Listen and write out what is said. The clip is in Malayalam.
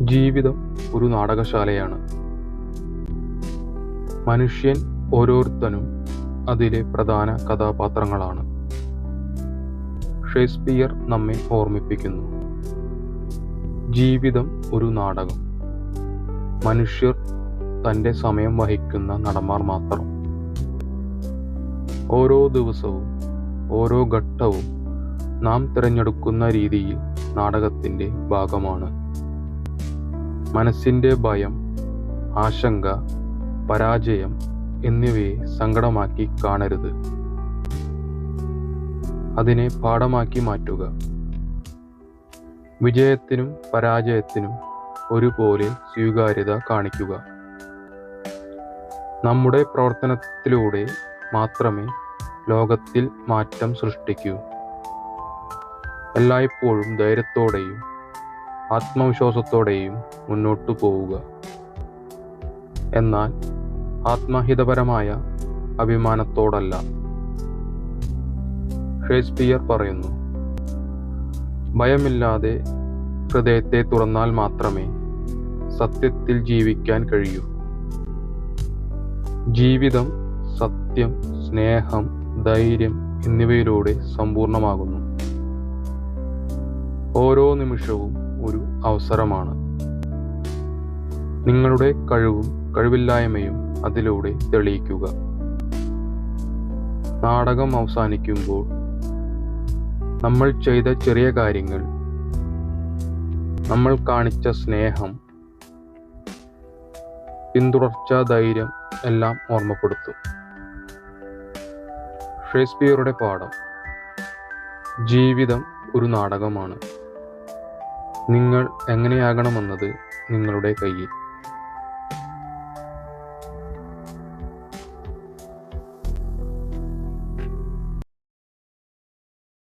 ജീവിതം ഒരു നാടകശാലയാണ്. മനുഷ്യൻ ഓരോരുത്തനും അതിലെ പ്രധാന കഥാപാത്രങ്ങളാണ്. ഷേക്സ്പിയർ നമ്മെ ഓർമ്മിപ്പിക്കുന്നു. ജീവിതം ഒരു നാടകം. മനുഷ്യർ തന്റെ സമയം വഹിക്കുന്ന നടന്മാർ മാത്രം. ഓരോ ദിവസവും ഓരോ ഘട്ടവും നാം തിരഞ്ഞെടുക്കുന്ന രീതിയിൽ നാടകത്തിന്റെ ഭാഗമാണ്. മനസ്സിന്റെ ഭയം ആശങ്ക പരാജയം എന്നിവയെ സങ്കടമാക്കി കാണരുത്. അതിനെ പാഠമാക്കി മാറ്റുക. വിജയത്തിനും പരാജയത്തിനും ഒരുപോലെ സ്വീകാര്യത കാണിക്കുക. നമ്മുടെ പ്രവർത്തനത്തിലൂടെ മാത്രമേ ലോകത്തിൽ മാറ്റം സൃഷ്ടിക്കൂ. എല്ലായ്പ്പോഴും ധൈര്യത്തോടെയും ആത്മവിശ്വാസത്തോടെയും മുന്നോട്ടു പോവുക. എന്നാൽ ആത്മഹിതപരമായ അഭിമാനത്തോടല്ല. ഷേക്സ്പിയർ പറയുന്നു ഭയമില്ലാതെ ഹൃദയത്തെ തുറന്നാൽ മാത്രമേ സത്യത്തിൽ ജീവിക്കാൻ കഴിയൂ. ജീവിതം സത്യം സ്നേഹം ധൈര്യം എന്നിവയിലൂടെ സമ്പൂർണമാകുന്നു ഓരോ നിമിഷവും ഒരു അവസരമാണ്. നിങ്ങളുടെ കഴിവും കഴിവില്ലായ്മയും അതിലൂടെ തെളിയിക്കുക. നാടകം അവസാനിക്കുമ്പോൾ നമ്മൾ ചെയ്ത ചെറിയ കാര്യങ്ങൾ നമ്മൾ കാണിച്ച സ്നേഹം പിന്തുടർച്ച ധൈര്യം എല്ലാം ഓർമ്മപ്പെടുത്തും. ഷേക്സ്പിയറുടെ പാഠം. ജീവിതം ഒരു നാടകമാണ്. നിങ്ങൾ എങ്ങനെയാകണമെന്നത് നിങ്ങളുടെ കയ്യിൽ.